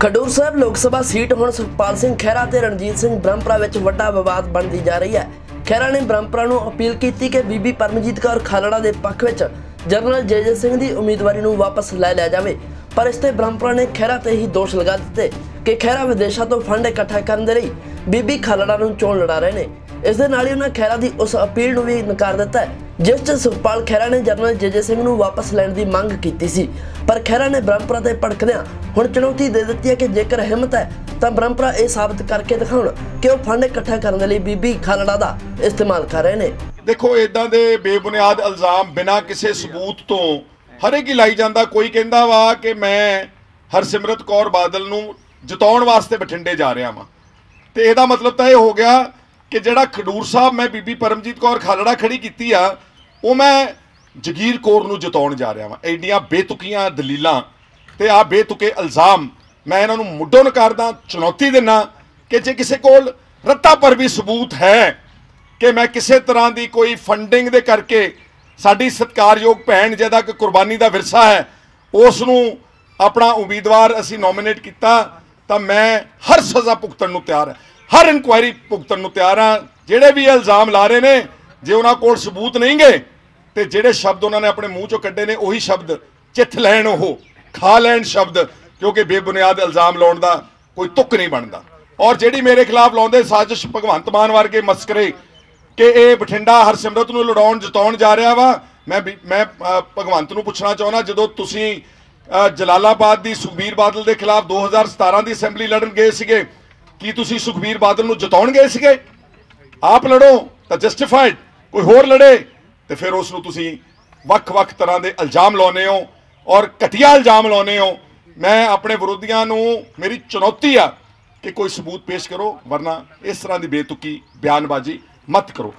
ਖਡੂਰ ਸਾਹਿਬ ਲੋਕ ਸਭਾ ਸੀਟ ਹੁਣ ਸੁਖਪਾਲ ਸਿੰਘ ਖਹਿਰਾ ਤੇ ਰਣਜੀਤ ਸਿੰਘ ਬ੍ਰਹਮਪੁਰਾ ਵਿੱਚ ਵੱਡਾ ਵਿਵਾਦ ਬਣਦੀ ਜਾ ਰਹੀ ਹੈ। ਖਹਿਰਾ ਨੇ ਬ੍ਰਹਮਪੁਰਾ ਨੂੰ ਅਪੀਲ ਕੀਤੀ ਕਿ ਬੀਬੀ ਪਰਮਜੀਤ ਕੌਰ ਖਾਲੜਾ ਦੇ ਪੱਖ ਵਿੱਚ ਜਨਰਲ ਜੇਜੇ ਸਿੰਘ ਦੀ ਉਮੀਦਵਾਰੀ ਨੂੰ ਵਾਪਸ ਲੈ ਲਿਆ ਜਾਵੇ। ਪਰ ਇਸ ਤੇ ਬ੍ਰਹਮਪੁਰਾ ਨੇ ਖਹਿਰਾ ਤੇ ਹੀ ਦੋਸ਼ ਲਗਾ ਦਿੱਤੇ ਕਿ ਖਹਿਰਾ ਵਿਦੇਸ਼ਾਂ ਤੋਂ ਫੰਡ ਇਕੱਠਾ ਕਰਨ ਦੇ ਲਈ ਬੀਬੀ ਖਾਲੜਾ ਨੂੰ ਚੋਣ ਲੜਾ ਰਹੇ ਨੇ। ਇਸ ਦੇ ਨਾਲ ਹੀ ਉਹਨਾਂ ਖਹਿਰਾ ਦੀ ਉਸ ਅਪੀਲ ਨੂੰ ਵੀ ਨਕਾਰ ਦਿੱਤਾ ਹੈ। ਜਿਸ 'ਚ ਸੁਖਪਾਲ ਖਹਿਰਾ ਨੇ ਜਨਰਲ ਜੇਜੇ ਸਿੰਘ ਨੂੰ ਵਾਪਸ ਲੈਣ ਦੀ ਮੰਗ ਕੀਤੀ ਸੀ। ਪਰ ਖਹਿਰਾ ਨੇ ਬ੍ਰਹਮਪੁਰਾ ਤੇ ਭੜਕਦਿਆਂ ਹੁਣ ਚੁਣੌਤੀ ਦੇ ਦਿੱਤੀ ਹੈ ਕਿ ਜੇਕਰ ਹਿੰਮਤ ਹੈ, ਤਾਂ ਬ੍ਰਹਮਪੁਰਾ ਇਹ ਸਾਬਤ ਕਰਕੇ ਦਿਖਾਉਣ ਕਿ ਉਹ ਫੰਡ ਇਕੱਠਾ ਕਰਨ ਦੇ ਲਈ ਬੀਬੀ ਖਾਲੜਾ ਦਾ ਇਸਤੇਮਾਲ ਕਰ ਰਹੇ ਨੇ। ਦੇਖੋ ਇਦਾਂ ਦੇ ਬੇਬੁਨਿਆਦ ਇਲਜ਼ਾਮ ਬਿਨਾਂ ਕਿਸੇ ਸਬੂਤ ਤੋਂ ਹਰੇਕ ਹੀ ਲਾਈ ਜਾਂਦਾ। ਕੋਈ ਕਹਿੰਦਾ ਵਾ ਕਿ ਮੈਂ ਹਰਸਿਮਰਤ ਕੌਰ ਬਾਦਲ ਨੂੰ ਜਿਤਾਉਣ ਵਾਸਤੇ ਬਠਿੰਡੇ ਜਾ ਰਿਹਾ ਵਾਂ। ਤੇ ਇਹਦਾ ਮਤਲਬ ਤਾਂ ਇਹ ਹੋ ਗਿਆ ਕਿ ਜਿਹੜਾ ਖਡੂਰ ਸਾਹਿਬ ਮੈਂ ਬੀਬੀ ਪਰਮਜੀਤ ਕੌਰ ਖਾਲੜਾ ਖੜੀ ਕੀਤੀ ਆ, ਉਹ ਮੈਂ ਜਗੀਰ ਕੌਰ ਨੂੰ ਜਿਤਾਉਣ ਜਾ ਰਿਹਾ ਵਾਂ। ਐਡੀਆਂ ਬੇਤੁਕੀਆਂ ਦਲੀਲਾਂ ਤੇ ਆ ਬੇਤੁਕੇ ਇਲਜ਼ਾਮ ਮੈਂ ਇਹਨਾਂ ਨੂੰ ਮੁੱਢੋਂ ਨਕਾਰਦਾ ਚੁਣੌਤੀ ਦਿੰਨਾ ਕਿ ਜੇ ਕਿਸੇ ਕੋਲ ਰੱਤਾ ਪਰ ਵੀ ਸਬੂਤ ਹੈ ਕਿ ਮੈਂ ਕਿਸੇ ਤਰ੍ਹਾਂ ਦੀ ਕੋਈ ਫੰਡਿੰਗ ਦੇ ਕਰਕੇ ਸਾਡੀ ਸਤਿਕਾਰਯੋਗ ਭੈਣ ਜਿਹਦਾ ਕਿ ਕੁਰਬਾਨੀ ਦਾ ਵਿਰਸਾ ਹੈ, ਉਸ ਨੂੰ ਆਪਣਾ ਉਮੀਦਵਾਰ ਅਸੀਂ ਨੋਮੀਨੇਟ ਕੀਤਾ, ਤਾਂ ਮੈਂ ਹਰ ਸਜ਼ਾ ਭੁਗਤਣ ਨੂੰ ਤਿਆਰ ਹਾਂ। ਹਰ ਇਨਕੁਆਇਰੀ ਭੁਗਤਣ ਨੂੰ ਤਿਆਰ ਹਾਂ। ਜਿਹੜੇ ਵੀ ਇਹ ਇਲਜ਼ਾਮ ਲਾ ਰਹੇ ਨੇ, ਜੇ ਉਹਨਾਂ ਕੋਲ ਸਬੂਤ ਨਹੀਂਗੇ ਤੇ ਜਿਹੜੇ ਸ਼ਬਦ ਉਹਨਾਂ ਨੇ ਆਪਣੇ ਮੂੰਹ ਚੋਂ ਕੱਢੇ ਨੇ, ਉਹੀ ਸ਼ਬਦ ਚਿੱਥ ਲੈਣ ਉਹ, ਖਾ ਲੈਣ ਸ਼ਬਦ, ਕਿਉਂਕਿ ਬੇਬੁਨਿਆਦ ਇਲਜ਼ਾਮ ਲਾਉਣ ਦਾ ਕੋਈ ਤੁੱਕ ਨਹੀਂ ਬਣਦਾ। ਔਰ ਜਿਹੜੀ ਮੇਰੇ ਖਿਲਾਫ ਲਾਉਂਦੇ ਸਾਜ਼ਿਸ਼ ਭਗਵੰਤ ਮਾਨ ਵਰਗੇ ਮਸਕਰੇ, ਕਿ ਇਹ ਬਠਿੰਡਾ ਹਰਸਿਮਰਤ ਨੂੰ ਲੜਾਉਣ, ਜਿਤਾਉਣ ਜਾ ਰਿਹਾ ਵਾ, ਮੈਂ ਵੀ- ਮੈਂ ਭਗਵੰਤ ਨੂੰ ਪੁੱਛਣਾ ਚਾਹੁੰਦਾ, ਜਦੋਂ ਤੁਸੀਂ ਜਲਾਲਾਬਾਦ ਦੀ ਸੁਖਬੀਰ ਬਾਦਲ ਦੇ ਖਿਲਾਫ 2017 ਦੀ ਅਸੈਂਬਲੀ ਲੜਨ ਗਏ ਸੀਗੇ ਕੀ ਤੁਸੀਂ ਸੁਖਬੀਰ ਬਾਦਲ ਨੂੰ ਜਿਤਾਉਣ ਗਏ ਸੀਗੇ? ਆਪ ਲੜੋ ਤਾਂ ਜਸਟੀਫਾਈਡ ਕੋਈ ਹੋਰ ਲੜੇ ਤੇ ਫਿਰ ਉਸ ਨੂੰ ਤੁਸੀਂ ਵੱਖ-ਵੱਖ ਤਰ੍ਹਾਂ ਦੇ ਇਲਜ਼ਾਮ ਲਾਉਨੇ ਹੋ ਔਰ ਘਟੀਆ ਇਲਜ਼ਾਮ ਲਾਉਨੇ ਹੋ। ਮੈਂ ਆਪਣੇ ਵਿਰੋਧੀਆਂ ਨੂੰ ਮੇਰੀ ਚੁਣੌਤੀ ਆ ਕਿ ਕੋਈ ਸਬੂਤ ਪੇਸ਼ ਕਰੋ, ਵਰਨਾ ਇਸ ਤਰ੍ਹਾਂ ਦੀ ਬੇਤੁਕੀ, ਬਿਆਨਬਾਜ਼ੀ ਮਤ ਕਰੋ।